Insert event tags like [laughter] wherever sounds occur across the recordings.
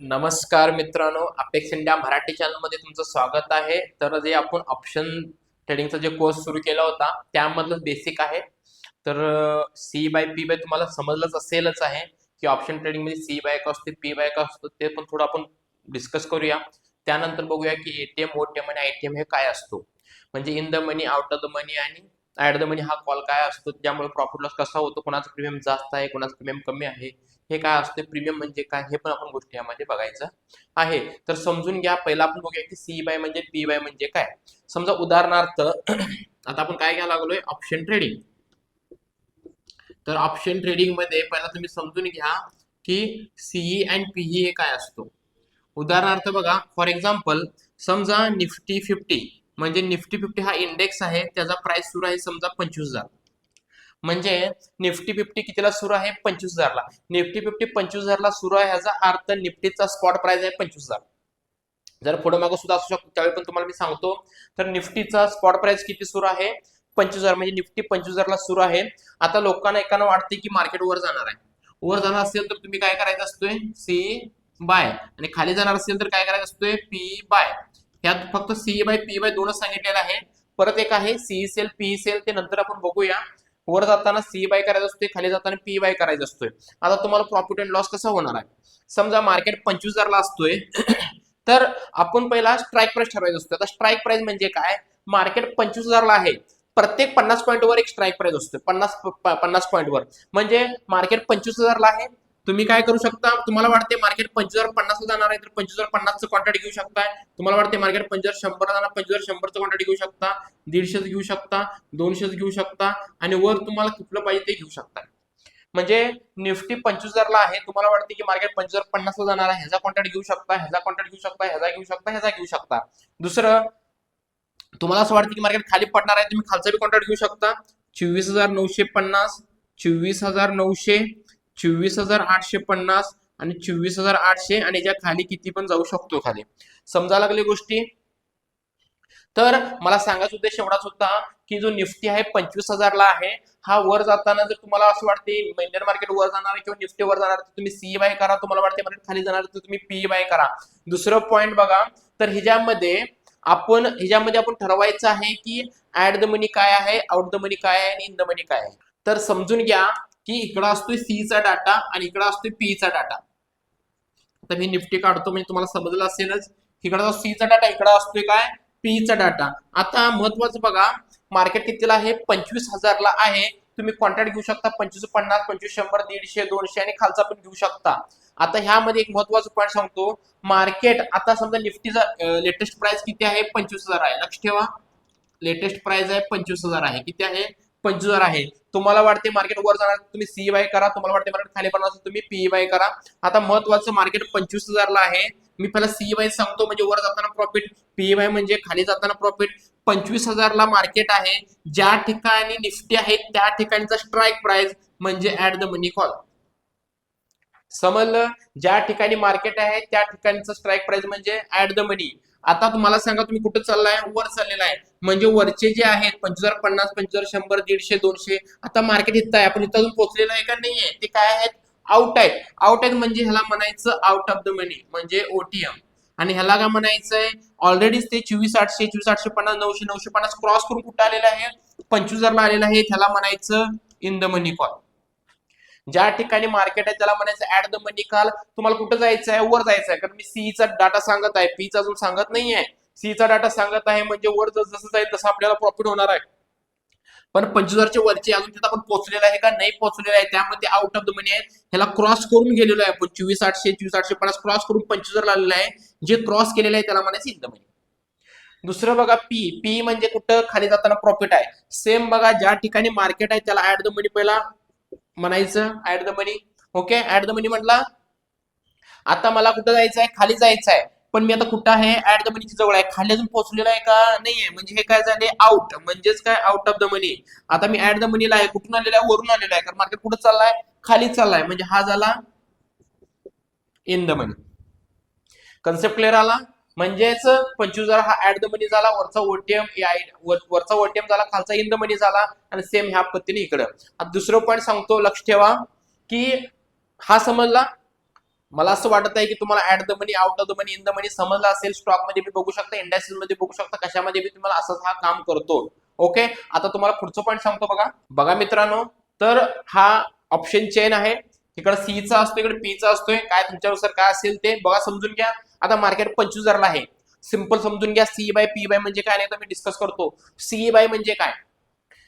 नमस्कार मित्रांनो apex India Marathi चॅनलमध्ये तुमचं स्वागत आहे. तर जे आपण ऑप्शन ट्रेडिंगचा जे कोर्स सुरू केला होता त्यामधलं बेसिक आहे. तर सी बाय पी बाय तुम्हाला समजलंच असेलच आहे की ऑप्शन ट्रेडिंगमध्ये सी बाय का असते पी बाय का असतो ते पण थोडं आपण डिस्कस करूया. त्यानंतर बघूया की एटीएम ओटीएम आणि आयटीएम हे काय असतो. म्हणजे in the money out of the money आणि ऍट द मनी हा कॉल काय असतो ज्यामुळे प्रॉफिट लॉस कसा होतो कोणाचं प्रीमियम जास्त आहे कोणाचं प्रीमियम कमी आहे हे काय असते प्रीमियम म्हणजे काय? हे पण आपण गोष्टी यामध्ये बघायचं आहे. तर समजून घ्या. पहिला आपण बघूया की सी बाय म्हणजे पी बाय म्हणजे काय? समजा उदाहरणार्थ [clears throat] आता आपण काय घ्यायला लागलोय? ऑप्शन ट्रेडिंग तर ऑप्शन ट्रेडिंगमध्ये पहिला तुम्ही समजून घ्या की सीई अँड पीई हे काय असतो? उदाहरणार्थ बघा फॉर एक्झाम्पल समजा निफ्टी फिफ्टी म्हणजे निफ्टी फिफ्टी हा इंडेक्स आहे त्याचा प्राइस सुरू आहे समजा पंचवीस हजार. म्हणजे निफ्टी फिफ्टी कितीला सुरू आहे? पंचवीस हजारला. निफ्टी फिफ्टी पंचवीस हजारला सुरू आहे ह्याचा अर्थ निफ्टीचा स्पॉट प्राइस आहे पंचवीस हजार. जर पुढे मागं सुद्धा असू शकतो त्यावेळी पण तुम्हाला मी सांगतो. तर निफ्टीचा स्पॉट प्राइस किती सुरू आहे? पंचवीस हजार. म्हणजे निफ्टी पंचवीस हजारला सुरू आहे. आता लोकांना एकानं वाटते की मार्केट वर जाणार आहे. वर जाणार असेल तर तुम्ही काय करायचं असतोय? सी बाय आणि खाली जाणार असेल तर काय करायचं असतोय? पी बाय ह्यात फक्त सी बाय पी बाय दोनच सांगितलेलं आहे. परत एक आहे सी सेल पी सेल ते नंतर आपण बघूया. वर जाताना सी बाय करायचा असतोय खाली जाताना पी बाय करायचा असतोय. आता तुम्हाला प्रॉफिट अँड लॉस कसा होणार आहे? समजा मार्केट पंचवीस हजारला असतोय [coughs] तर आपण पहिला स्ट्राईक प्राइस ठरवायचं असतो आता स्ट्राईक प्राइस म्हणजे काय? मार्केट पंचवीस हजारला आहे. प्रत्येक पन्नास पॉईंटवर एक स्ट्राईक प्राइस असतो पन्नास पन्नास पॉईंटवर म्हणजे मार्केट पंचवीस हजारला आहे तुम्ही काय करू शकता? तुम्हाला वाटते मार्केट पंचवीस हजार पन्नास जाणार आहे तर पंचवीस हजार पन्नासचं कॉन्ट्रॅक्ट घेऊ शकताय तुम्हाला वाटते मार्केट पंचवीस शंभर जाणार पंचवीस शंभरचं कॉन्ट्रॅक्ट घेऊ शकता. दीडशेच घेऊ शकता दोनशेच घेऊ शकता आणि वर तुम्हाला कुठलं पाहिजे ते घेऊ शकता. म्हणजे निफ्टी पंचवीस हजारला आहे तुम्हाला वाटते की मार्केट पंचवीस हजार पन्नासला जाणार आहे ह्याचा कॉन्ट्रॅक्ट घेऊ शकता ह्याचा कॉन्ट्रॅक्ट घेऊ शकता ह्याचा घेऊ शकता ह्याचा घेऊ शकता. दुसरं तुम्हाला असं वाटतं की मार्केट खाली पडणार आहे तुम्ही खालचा बी कॉन्ट्रॅक्ट घेऊ शकता. चोवीस हजार नऊशे पन्नास चोवीस हजार नऊशे चोवीस हजार आठशे पन्नास आणि चोवीस हजार आठशे आणि याच्या खाली किती पण जाऊ शकतो खाली. समजा लागली गोष्टी? तर मला सांगायचा उद्देश एवढाच होता की जो निफ्टी आहे पंचवीस हजारला आहे हा वर जाताना जर तुम्हाला असं वाटते इंडियन मार्केट वर जाणार किंवा निफ्टी वर जाणार तर तुम्ही सी बाय करा तुम्हाला वाटते मार्केट खाली जाणार तर तुम्ही पी बाय करा. दुसरं पॉईंट बघा तर ह्याच्यामध्ये आपण ह्याच्यामध्ये आपण ठरवायचं आहे की ऍट द मनी काय आहे आउट द मनी काय आहे आणि इन द मनी काय आहे. तर समजून घ्या की इकडं असतोय सीचा डाटा आणि इकडं असतोय पीचा डाटा आता मी निफ्टी काढतो म्हणजे तुम्हाला समजलं असेलच. इकडं सी चा डाटा इकडं असतोय काय? पी चा डाटा आता महत्वाचं बघा मार्केट कितीला आहे? पंचवीस हजारला आहे. तुम्ही कॉन्ट्रॅक्ट घेऊ शकता पंचवीस पन्नास पंचवीस शंभर दीडशे दोनशे आणि खालचा पण घेऊ शकता. आता ह्यामध्ये एक महत्त्वाचा पॉईंट सांगतो. मार्केट आता समजा निफ्टीचा लेटेस्ट प्राइस किती आहे? पंचवीस हजार आहे. लक्ष ठेवा. लेटेस्ट प्राइस आहे पंचवीस हजार आहे. किती आहे? पंचवीस हजार आहे. तुम्हाला वाटते मार्केट वर जाणार तुम्ही सी बाय करा. तुम्हाला वाटते मार्केट खाली पडणार असेल तुम्ही पीई बाय करा. आता महत्वाचं मार्केट पंचवीस हजारला आहे. मी पहिला सी बाय सांगतो म्हणजे वर जाताना प्रॉफिट पीई बाय म्हणजे खाली जाताना प्रॉफिट पंचवीस हजारला मार्केट आहे. ज्या ठिकाणी निफ्टी आहे त्या ठिकाणचा स्ट्राईक प्राइस म्हणजे ऍट द मनी कॉल समजलं? ज्या ठिकाणी मार्केट आहे त्या ठिकाणचं स्ट्राईक प्राइस म्हणजे ऍट द मनी आता तुम्हाला सांगा तुम्ही कुठं चाललाय? वर चाललेला आहे. म्हणजे वरचे जे आहेत पंचवीस हजार पन्नास पंचवीस हजार शंभर दीडशे दोनशे आता मार्केट इथं आहे. आपण इथं अजून पोहोचलेलं आहे का? नाहीये. ते काय आहेत? आउट आहेत. आउट आहेत म्हणजे ह्याला म्हणायचं आउट ऑफ द मनी म्हणजे ओटीएम आणि ह्याला काय म्हणायचंय? ऑलरेडीच ते चोवीस आठशे चोवीस आठशे पन्नास नऊशे नऊशे पन्नास क्रॉस करून कुठं आलेलं आहे? पंचवीस हजारला आलेलं आहे. त्याला म्हणायचं इन द मनी कॉल ज्या ठिकाणी मार्केट आहे त्याला म्हणायचं ऍट द मनी काल तुम्हाला कुठं जायचं आहे? वर जायचं आहे. कारण मी सी चा डाटा सांगत आहे. पीचा अजून सांगत नाहीये. सी चा डाटा सांगत आहे म्हणजे वर जस- जसं जाईल तसं आपल्याला प्रॉफिट होणार आहे. पण पंचवीस हजारच्या वरचे अजून तिथं आपण पोहोचलेलं आहे का? नाही पोहोचलेलं आहे. त्यामध्ये आउट ऑफ द मनी आहे ह्याला क्रॉस करून गेलेलो आहे पण चोवीस आठशे चोवीस आठशे पन्नास क्रॉस करून पंचवीस हजार आलेलं आहे. जे क्रॉस केलेलं आहे त्याला म्हणायचं इन द मनी दुसरं बघा पी पी म्हणजे कुठं? खाली जाताना प्रॉफिट आहे. सेम बघा ज्या ठिकाणी मार्केट आहे त्याला ऍट द मनी पहिला. म्हणायचं at the money okay at the money म्हटला. आता मला कुठं जायचं आहे खाली जायचं आहे पण मी आता कुठं आहे? ऍट द मनीची जवळ आहे. खाली अजून पोहोचलेला आहे का? नाहीये. म्हणजे हे काय झाले? आउट म्हणजेच काय? आउट ऑफ द मनी आता मी ऍट द मनीला आहे. कुठून आलेला आहे? वरून आलेला आहे. कारण मार्केट कुठं चाललाय? खाली चाललाय. म्हणजे हा झाला in the money concept clear आला? म्हणजेच पंचवीस हजार हा ऍट द मनी झाला वरचा ओटीएम वरचा ओटीएम झाला खालचा इन द मनी झाला आणि सेम ह्या पद्धतीने इकडं. आता दुसरं पॉईंट सांगतो लक्ष ठेवा की हा समजला? मला असं वाटत आहे की तुम्हाला at the money out of the money in the money समजला असेल स्टॉकमध्ये बी बघू शकता इंडस्ट्रीजमध्ये बघू शकता कशामध्ये बी तुम्हाला असंच हा काम करतो. ओके आता तुम्हाला पुढचं पॉईंट सांगतो बघा. बघा मित्रांनो तर हा ऑप्शन चेन आहे. इकडे सी चा असतो इकडे पी चा असतोय. काय तुमच्यानुसार काय असेल ते बघा समजून घ्या. आता मार्केट पंचवीस हजारला आहे. सिंपल समजून घ्या सी बाय पी बाय म्हणजे काय नाही तर मी डिस्कस करतो. सी बाय म्हणजे काय?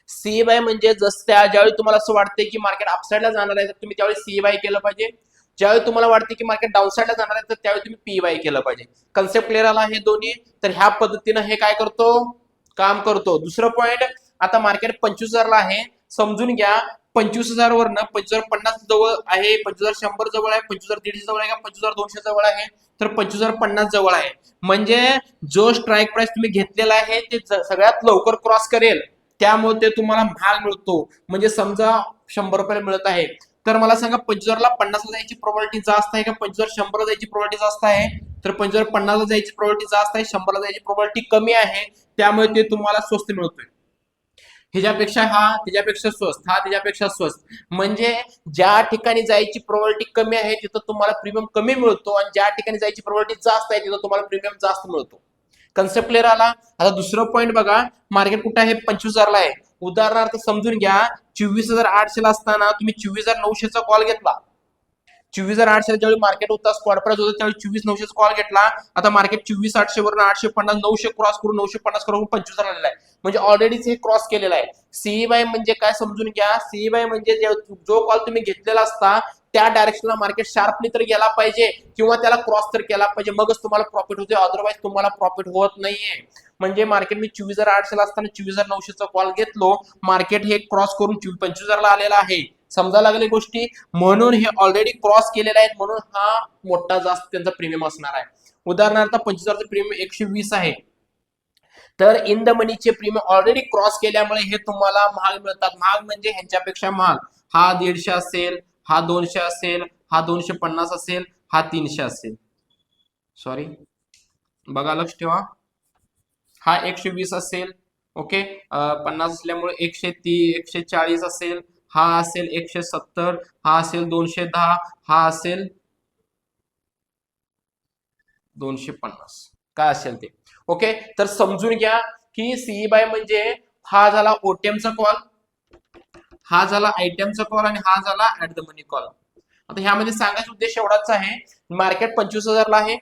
सी बाय म्हणजे जस त्या ज्यावेळी तुम्हाला असं वाटते की मार्केट अपसाईडला जाणार आहे तर तुम्ही त्यावेळी सी बाय केलं पाहिजे. ज्यावेळी तुम्हाला वाटते की मार्केट डाऊनसाईडला जाणार आहे तर त्यावेळी तुम्ही पी वाय केलं पाहिजे. कन्सेप्ट क्लिअर आला हे दोन्ही? तर ह्या पद्धतीनं हे काय करतो? काम करतो. दुसरं पॉईंट आता मार्केट पंचवीस हजारला आहे. समजून घ्या पंचवीस हजार वरनं पंचवीस हजार पन्नास जवळ आहे पंचवीस हजार शंभर जवळ आहे पंचवीस हजार दीडशे जवळ आहे का पंचवीस हजार दोनशे जवळ आहे तर पंचवीस हजार पन्नास जवळ आहे. म्हणजे जो स्ट्राईक प्राइस तुम्ही घेतलेला आहे ते सगळ्यात लवकर क्रॉस करेल. त्यामुळे ते तुम्हाला महाग मिळतो. म्हणजे समजा शंभर रुपयाला मिळत आहे. तर मला सांगा पंचवीस हजारला पन्नासला जायची प्रॉपर्टी जास्त आहे का? पंचवीस हजार शंभरला जायची प्रॉपर्टी जास्त आहे. तर पंचवीस हजार पन्नासला जायची प्रॉपर्टी जास्त आहे शंभरला जायची प्रॉपर्टी कमी आहे. त्यामुळे ते तुम्हाला स्वस्त मिळतोय. ह्याच्यापेक्षा हा त्याच्यापेक्षा स्वस्त हा त्याच्यापेक्षा स्वस्त. म्हणजे ज्या ठिकाणी जायची प्रॉबलिटी कमी आहे तिथं तुम्हाला प्रीमियम कमी मिळतो आणि ज्या ठिकाणी जायची प्रॉबलिटी जास्त आहे तिथं तुम्हाला प्रीमियम जास्त मिळतो. कन्सेप्ट क्लिअर आला? आता दुसरं पॉईंट बघा. मार्केट कुठं आहे? पंचवीस हजारला आहे. उदाहरणार्थ समजून घ्या. चोवीस हजार आठशेला असताना तुम्ही चोवीस हजार नऊशेचा कॉल घेतला. चोवीस हजार आठशे ज्यावेळी मार्केट होता स्पॉट प्राइस होता त्यावेळी चोवीस नऊशे कॉल घेतला. आता मार्केट चोवीस आठशे वरून आठशे पन्नास नऊशे क्रॉस करून नऊशे पन्नास करून पंचवीस आलेला आहे. म्हणजे ऑलरेडीच हे क्रॉस केलेलं आहे. सीईबाय म्हणजे काय समजून घ्या? सीईबाय म्हणजे जो कॉल तुम्ही घेतलेला असता त्या डायरेक्शनला मार्केट शार्पली तर गेला पाहिजे किंवा त्याला क्रॉस तर केला पाहिजे. मगच तुम्हाला प्रॉफिट होते अदरवाईज तुम्हाला प्रॉफिट होत नाहीये. म्हणजे मार्केट मी चोवीस हजार आठशेला असताना चोवीस हजार नऊशेचा कॉल घेतलो. मार्केट हे क्रॉस करून पंचवीस पंचवीस हजारला आलेला आहे. समजा लागले गोष्टी. म्हणून हे ऑलरेडी क्रॉस केलेले आहेत. म्हणून हा मोठा जास्त त्यांचा प्रीमियम असणार आहे. उदाहरणार्थ पंचवीस हजारचं प्रीमियम एकशे वीस आहे. तर इन द मनीचे प्रीमियम ऑलरेडी क्रॉस केल्यामुळे हे तुम्हाला महाग मिळतात. महाग म्हणजे ह्यांच्यापेक्षा महाग. हा दीडशे असेल हा दोनशे असेल हा दोनशे पन्नास असेल हा तीनशे असेल. सॉरी बघा लक्ष ठेवा. हा एकशे वीस असेल. ओके पन्नास असल्यामुळे एकशे ती एकशे चाळीस असेल. हा असेल एकशे सत्तर हा असेल दोनशे दहा हा असेल दोनशे पन्नास. काय असेल ते? ओके? तर समजून घ्या की सीई बाय म्हणजे हा झाला ओटीएमचा कॉल हा झाला आयटीएमचा कॉल आणि हा झाला ऍट द मनी कॉल. आता ह्यामध्ये सांगायचा उद्देश एवढाच आहे मार्केट पंचवीस हजारला आहे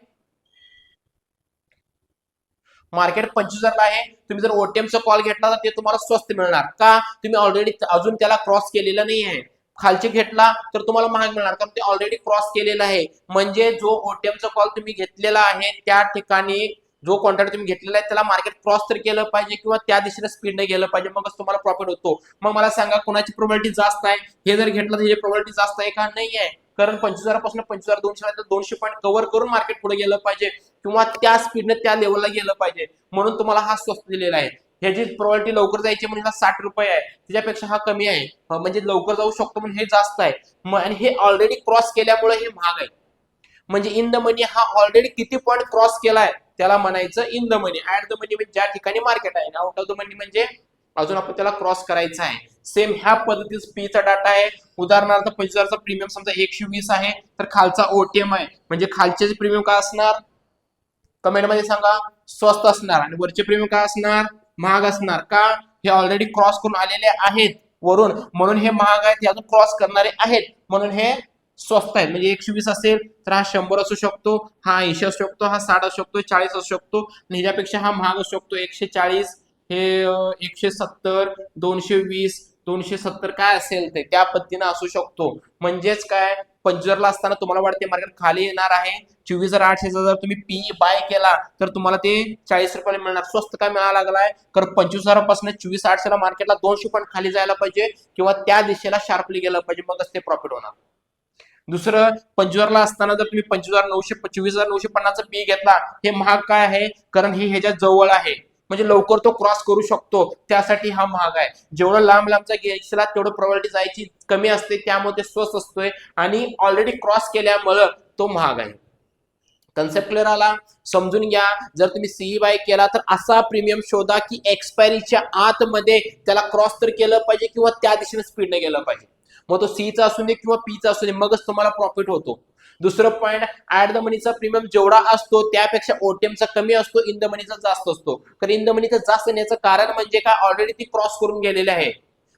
मार्केट पंचवीस हजारला आहे. तुम्ही जर ओटीएमचा कॉल घेतला तर ते तुम्हाला स्वस्त मिळणार. का? तुम्ही ऑलरेडी अजून त्याला क्रॉस केलेलं नाही आहे. खालचे घेतला तर तुम्हाला महाग मिळणार. कारण ते ऑलरेडी क्रॉस केलेला आहे. म्हणजे जो ओटीएमचा कॉल तुम्ही घेतलेला आहे त्या ठिकाणी जो कॉन्ट्रॅक्ट तुम्ही घेतलेला आहे त्याला मार्केट क्रॉस तर केलं पाहिजे किंवा त्या दिशेने स्पीडने गेलं पाहिजे. मगच तुम्हाला प्रॉफिट होतो. मग मला सांगा कोणाची प्रोबॅबिलिटी जास्त आहे? हे जर घेतलं तर हे प्रोबॅबिलिटी जास्त आहे का? नाही आहे. कारण पंचवीस हजारापासून पंचवीस हजार दोनशे दोनशे पॉईंट कव्हर करून मार्केट पुढे गेलं पाहिजे किंवा त्या स्पीडने त्या लेवलला गेलं पाहिजे. म्हणून तुम्हाला हा स्वस्त दिलेला आहे. ह्याची प्रॉबलिटी लवकर जायची म्हणजे हा साठ रुपये आहे. त्याच्यापेक्षा हा कमी आहे. म्हणजे लवकर जाऊ शकतो म्हणजे हे जास्त आहे. आणि हे ऑलरेडी क्रॉस केल्यामुळे हे महाग आहे. म्हणजे इन द मनी हा ऑलरेडी किती पॉईंट क्रॉस केलाय? त्याला म्हणायचं in the money at the money म्हणजे ज्या ठिकाणी मार्केट आहे. आउट ऑफ द मनी म्हणजे अजून आपण त्याला क्रॉस करायचं आहे. सेम ह्या पद्धतीत पीचा डाटा आहे. उदाहरणार्थ पंचवीसचा हजारचा प्रीमियम समजा एकशे वीस आहे तर खालचा ओटीएम आहे. म्हणजे खालचे प्रीमियम काय असणार? कमेंटमध्ये सांगा. स्वस्त असणार. आणि वरचे प्रीमियम काय असणार? महाग असणार. का? हे ऑलरेडी क्रॉस करून आलेले आहेत. वरून. म्हणून हे महाग आहेत हे अजून क्रॉस करणारे आहेत. म्हणून हे स्वस्त आहेत. म्हणजे एकशे वीस असेल तर हा शंभर असू शकतो हा ऐंशी असू शकतो हा साठ असू शकतो चाळीस असू शकतो. आणि ह्याच्यापेक्षा हा महाग असू शकतो. एकशे चाळीस हे एकशे सत्तर दोनशे वीस दोनशे सत्तर काय असेल ते त्या पद्धतीनं असू शकतो. म्हणजेच काय? पंचवीसला असताना तुम्हाला वाटते मार्केट खाली येणार आहे. चोवीस हजार आठशे जर तुम्ही पी बाय केला तर तुम्हाला ते चाळीस रुपयाला मिळणार. स्वस्त काय मिळायला लागलाय? कारण पंचवीस हजारापासून चोवीस आठशेला मार्केटला दोनशे पण खाली जायला पाहिजे किंवा त्या दिशेला शार्पली गेलं पाहिजे मगच ते प्रॉफिट होणार. दुसरं पंचवीसला असताना जर तुम्ही पंचवीस हजार नऊशे चोवीस हजार नऊशे पन्नासचा पी घेतला हे महाग काय आहे? कारण हे ह्याच्या जवळ आहे. म्हणजे लवकर तो क्रॉस करू शकतो. त्यासाठी हा महाग आहे. जेवढं लांब लांबचा घ्यायचा तेवढं प्रॉबिलिटी जायची कमी असते. त्यामुळे ते स्वस्त असतोय. आणि ऑलरेडी क्रॉस केल्यामुळं तो महाग आहे. कन्सेप्ट क्लिअर आला? समजून घ्या. जर तुम्ही सीई बाय केला तर असा प्रीमियम शोधा की एक्सपायरीच्या आतमध्ये त्याला क्रॉस तर केलं पाहिजे किंवा त्या दिशेने स्पीडने गेलं पाहिजे. मग तो सीचा असू दे किंवा पीचा असू दे मगच तुम्हाला प्रॉफिट होतो. दुसरं पॉईंट ऍट द मनीचा प्रीमियम जेवढा असतो त्यापेक्षा ओटीएमचा कमी असतो इन द मनीचा जास्त असतो. तर इन द मनीचा जास्त येण्याचं कारण म्हणजे काय? ऑलरेडी ती क्रॉस करून गेलेले आहे.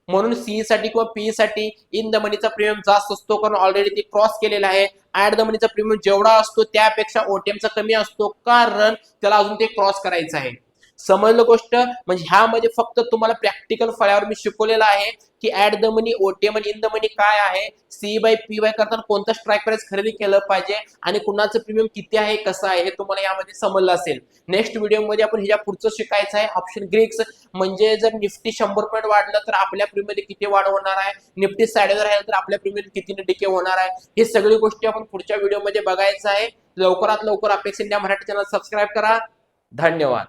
म्हणून सी साठी किंवा पी साठी इन द मनीचा प्रीमियम जास्त असतो कारण ऑलरेडी ती क्रॉस केलेला आहे. ऍट द मनीचा प्रीमियम जेवढा असतो त्यापेक्षा ओटीएमचा कमी असतो कारण त्याला अजून ते क्रॉस करायचं आहे. समजलं गोष्ट? म्हणजे ह्यामध्ये फक्त तुम्हाला प्रॅक्टिकल फळ्यावर मी शिकवलेलं आहे की ऍट द मनी ओटीएम आणि इन द मनी काय आहे? सी बाय पी वाय करताना कोणतं स्ट्राईक प्राइस खरेदी केलं पाहिजे? आणि कुणाचं प्रीमियम किती आहे कसं आहे हे तुम्हाला यामध्ये समजलं असेल. नेक्स्ट व्हिडिओमध्ये आपण ह्याच्या पुढचं शिकायचं आहे. ऑप्शन ग्रीक्स म्हणजे जर निफ्टी शंभर पॉईंट वाढलं तर आपल्या प्रीमियम किती वाढ होणार आहे? निफ्टी साडेवर राहिलं तर आपल्या प्रीमियम किती डिके होणार आहे? हे सगळी गोष्टी आपण पुढच्या व्हिडिओमध्ये बघायचं आहे. लवकरात लवकर अपेक्षा इंडिया मराठी चॅनल सबस्क्राईब करा. धन्यवाद.